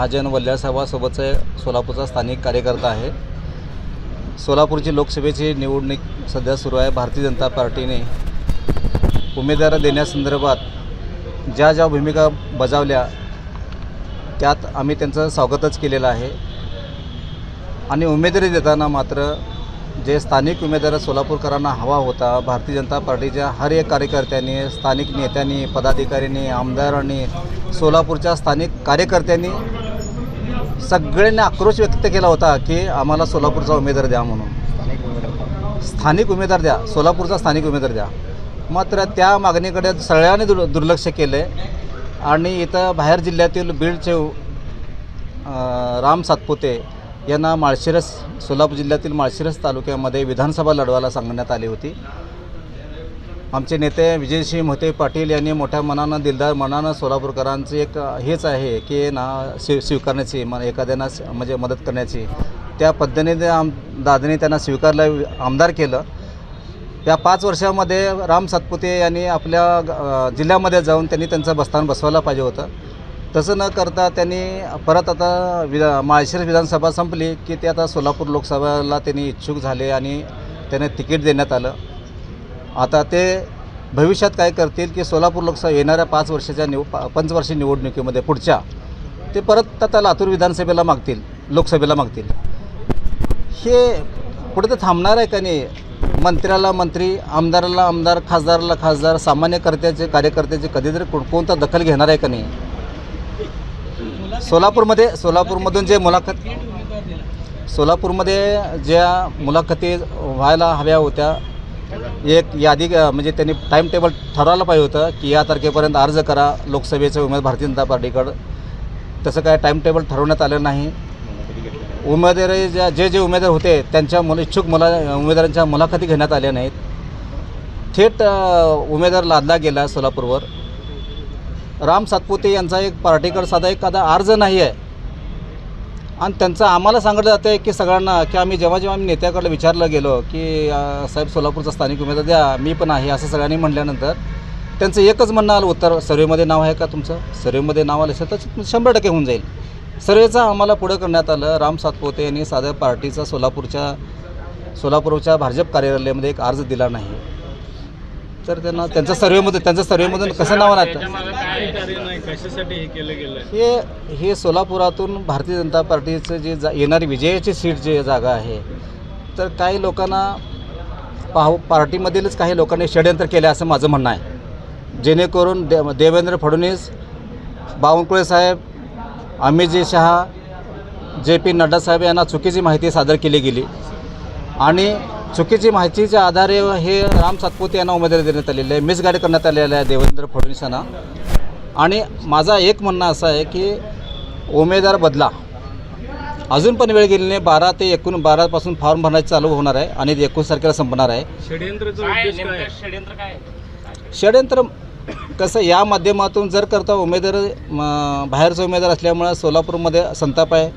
महाजन वल्ल्यासाहेबासोबतचा सोलापूरचा स्थानिक कार्यकर्ता आहे. सोलापूरची लोकसभेची निवडणूक सध्या सुरू आहे. भारतीय जनता पार्टीने उमेदवार देण्यासंदर्भात ज्या ज्या भूमिका बजावल्या त्यात आम्ही त्यांचं स्वागतच केलेलं आहे. आणि उमेदवारी देताना मात्र जे स्थानिक उमेदवार सोलापूरकरांना हवा होता भारतीय जनता पार्टीच्या हर एक कार्यकर्त्यांनी स्थानिक नेत्यांनी पदाधिकाऱ्यांनी आमदारांनी सोलापूरच्या स्थानिक कार्यकर्त्यांनी सगळ्यांनी आक्रोश व्यक्त केला होता की आम्हाला सोलापूरचा उमेदवार द्या म्हणून. स्थानिक उमेदवार द्या. सोलापूरचा स्थानिक उमेदवार द्या. मात्र त्या मागणीकडे सगळ्यांनी दुर् दुर्लक्ष केलं आहे आणि इथं बाहेर जिल्ह्यातील बीडचे राम सातपुते यांना माळशिरस सोलापूर जिल्ह्यातील माळशिरस तालुक्यामध्ये विधानसभा लढवायला सांगण्यात आली होती. आमचे नेते विजयसिंह मोहिते पाटील यांनी मोठ्या मनानं दिलदार मनानं सोलापूरकरांचं एक हेच आहे की ना स्वी स्वीकारण्याची म एखाद्यांना म्हणजे मदत करण्याची. त्या पद्धतीने आम दादाने त्यांना स्वीकारलं आमदार केलं. त्या पाच वर्षामध्ये राम सातपुते यांनी आपल्या जिल्ह्यामध्ये जाऊन त्यांनी त्यांचं बस्तान बसवायला पाहिजे होतं. तसं न करता त्यांनी परत आता विधा माळशिरस विधानसभा संपली की ते आता सोलापूर लोकसभेला त्यांनी इच्छुक झाले आणि त्यांना तिकीट देण्यात आलं. आता ते भविष्यात काय करतील की सोलापूर लोकसभा येणाऱ्या पाच वर्षाच्या निव पा पंचवर्षीय निवडणुकीमध्ये पुढच्या ते परत आता लातूर विधानसभेला मागतील लोकसभेला मागतील. हे पुढे तर थांबणार आहे का नाही? मंत्र्याला मंत्री आमदाराला आमदार खासदाराला खासदार सामान्य कर्त्याचे कार्यकर्त्याचे कधीतरी कोण कोणता दखल घेणार आहे का नाही? सोलापूरमध्ये सोलापूरमधून जे मुलाखत सोलापूरमध्ये ज्या मुलाखती व्हायला हव्या होत्या एक यादी म्हणजे त्यांनी टाईम टेबल ठरवायला पाहिजे होतं की या तारखेपर्यंत अर्ज करा लोकसभेचे उमेदवार भारतीय जनता पार्टीकडं. तसं काय टाईम टेबल ठरवण्यात आलं नाही. उमेदवारी ज्या जे जे उमेदवार होते त्यांच्या मुला इच्छुक मुला उमेदवारांच्या मुलाखती घेण्यात आल्या नाहीत. थेट उमेदवार लादला गेला सोलापूरवर. राम सातपुते यांचा एक पार्टीकडं साधा एखादा अर्ज नाही आहे आणि त्यांचं आम्हाला सांगितलं जातं आहे की सगळ्यांना की आम्ही जेव्हा जेव्हा आम्ही नेत्याकडे विचारलं गेलो की साहेब सोलापूरचा स्थानिक उमेदवार द्या मी पण आहे असं सगळ्यांनी म्हटल्यानंतर त्यांचं एकच म्हणणं आलं उत्तर सर्वेमध्ये नाव आहे का तुमचं? सर्वेमध्ये नाव आलं असेल तर शंभर टक्के होऊन जाईल. सर्वेचं आम्हाला पुढं करण्यात आलं राम सातपोते यांनी साध्या पार्टीचा सोलापूरच्या सोलापूरच्या भाजप कार्यालयामध्ये एक अर्ज दिला नाही. तर त्यांना त्यांच्या सर्वेमध्ये त्यांच्या सर्वेमधून कसं नाव लागतं कशासाठी हे केलं गेलं हे हे सोलापुरातून भारतीय जनता पार्टीचं जे जा येणारी विजयाची सीट जे जागा आहे तर काही लोकांना पाहू पार्टीमधीलच काही लोकांनी षडयंत्र केले असं माझं म्हणणं आहे. जेणेकरून दे देवेंद्र फडणवीस बावनकुळे साहेब अमितजी शहा जे पी नड्डा साहेब यांना चुकीची माहिती सादर केली गेली. आणि चुकीची माहितीच्या आधारे हे राम सातपुते यांना उमेदवारी देण्यात आलेली आहे. मिसगाईड करण्यात आलेलं आहे देवेंद्र फडणवीस यांना. आणि माझा एक म्हणणं असं आहे की उमेदवार बदला. अजून पण वेळ गेली नाही. बारा ते एकूण बारापासून फॉर्म भरण्याचे चालू होणार आहे आणि ते एकोणीस तारखेला संपणार आहे? षडयंत्र कसं या माध्यमातून जर करता उमेदवार बाहेरचा उमेदवार असल्यामुळं सोलापूरमध्ये संताप आहे.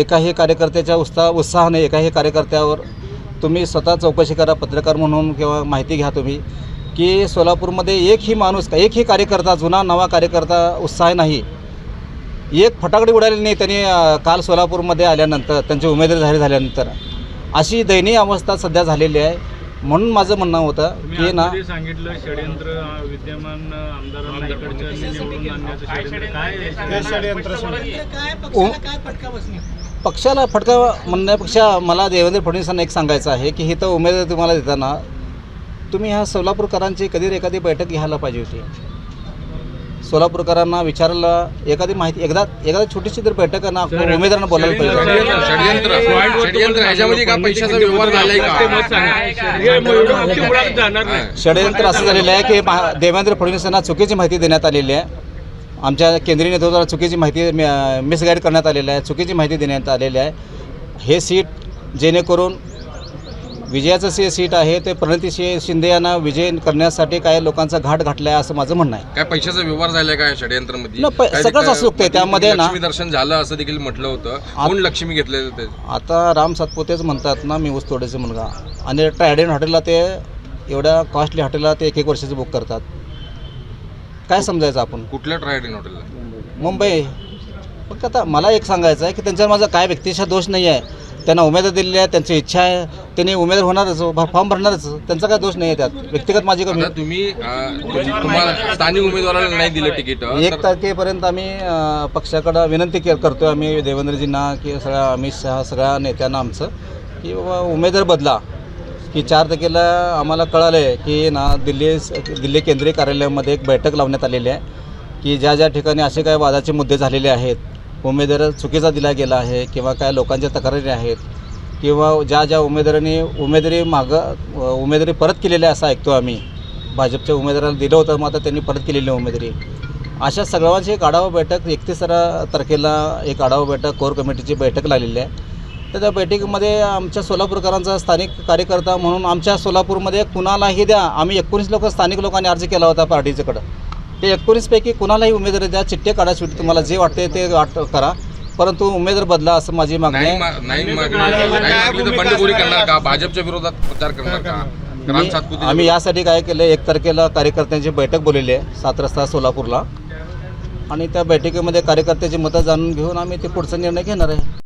एकाही कार्यकर्त्याच्या उत्साह उत्साहाने एकाही कार्यकर्त्यावर तुम्ही स्वतः चौकशी करा पत्रकार म्हणून किंवा माहिती घ्या तुम्ही की सोलापूरमध्ये एकही माणूस एकही कार्यकर्ता जुना नवा कार्यकर्ता उत्साह नाही. एक फटाकडी उडाली नाही त्यांनी काल सोलापूरमध्ये आल्यानंतर त्यांची उमेदवारी जाहीर झाल्यानंतर. अशी दयनीय अवस्था सध्या झालेली आहे. म्हणून माझं म्हणणं होतं की ना सांगितलं षडयंत्र विद्यमान आमदारांना पक्षाला फटका म्हणण्यापेक्षा मला देवेंद्र फडणवीसांना एक सांगायचं आहे की इथं उमेदवारी तुम्हाला देताना तुम्ही ह्या सोलापूरकरांची कधी एखादी बैठक घ्यायला पाहिजे होती. सोलापूरकरांना विचारायला एखादी माहिती एकदा एखादी छोटीशी तर बैठक आहे ना उमेदवारांना बोलायला पाहिजे. षडयंत्र. हे असं झालेलं आहे की देवेंद्र फडणवीस यांना चुकीची माहिती देण्यात आलेली आहे. आमच्या केंद्रीय नेतृत्वाला चुकीची माहिती मिसगाईड करण्यात आलेली आहे चुकीची माहिती देण्यात आलेली आहे. हे सीट जेणेकरून विजयाचं से सीट आहे ते प्रणिती शिंदे यांना विजय करण्यासाठी काय लोकांचा घाट घातला आहे असं माझं म्हणणं आहे. काय पैशाचा व्यवहार झालाय का या षडयंत्रामध्ये? काय सगळंच असू शकते. त्यामध्ये ना- दर्शन झालं असं देखील म्हटलं होतं. कोण लक्ष्मी घेतलेलं ते आता राम सातपुतेच म्हणतात ना मी ऊसतोडेचे मुलगा. आणि ट्रायडेन हॉटेलला ते एवढ्या कॉस्टली हॉटेलला ते एक एक वर्षाचं बुक करतात. काय समजायचं आपण? कुठल्या ट्रायडीन हॉटेलला? मुंबई. फक्त आता मला एक सांगायचं आहे की त्यांच्यावर माझा काय व्यक्तिशः दोष नाही आहे. त्यांना उमेदवार दिलेली आहे त्यांची इच्छा आहे. त्यांनी उमेदवार होणारच भ- फॉर्म भरणारच. त्यांचा काय दोष नाही आहे त्यात? व्यक्तिगत माझी कमी. आता तुम्ही अं, तुम- तुम्हाला स्थानिक उमेदवाराला नाही दिलं तिकीट. एक तारखेपर्यंत आम्ही अ, पक्षाकडं विनंती के करतो आम्ही देवेंद्रजींना की सगळ्या अमित शहा सगळ्या नेत्यांना आमचं की बाबा उमेदवार बदला. की चार तारखेला आम्हाला कळालं आहे की ना दिल्ली दिल्ली केंद्रीय कार्यालयामध्ये एक बैठक लावण्यात आलेली आहे की ज्या ज्या ठिकाणी असे काही वादाचे मुद्दे झालेले आहेत उमेदवार चुकीचा दिला गेला आहे किंवा काय लोकांच्या तक्रारी आहेत किंवा ज्या ज्या उमेदवारांनी उमेदवारी मागं उमेदवारी परत केलेली आहे असं ऐकतो आम्ही भाजपच्या उमेदवाराला दिलं होतं मग आता त्यांनी परत केलेली उमेदवारी. अशा सगळ्यांची एक आढावा बैठक एकतीस तारखेला एक आढावा बैठक कोर कमिटीची बैठक लागलेली आहे. तर त्या बैठकीमध्ये आमच्या सोलापूरकरांचा स्थानिक कार्यकर्ता म्हणून आमच्या सोलापूरमध्ये कुणालाही द्या आम्ही एकोणीस लोक स्थानिक लोकांनी अर्ज केला होता पार्टीच्याकडं. ते एकोणीसपैकी कुणालाही उमेदवारी द्या चिठ्ठे काढा शेवटी तुम्हाला जे वाटते ते वाट करा. परंतु उमेदवार बदला असं माझी मागणी आहे. भाजपच्या विरोधात प्रचार करणार का? आम्ही यासाठी काय केलं एक तारखेला कार्यकर्त्यांची बैठक बोललेली आहे सात रस्ता सोलापूरला. आणि त्या बैठकीमध्ये कार्यकर्त्याची मतं जाणून घेऊन आम्ही ते पुढचा निर्णय घेणार आहे.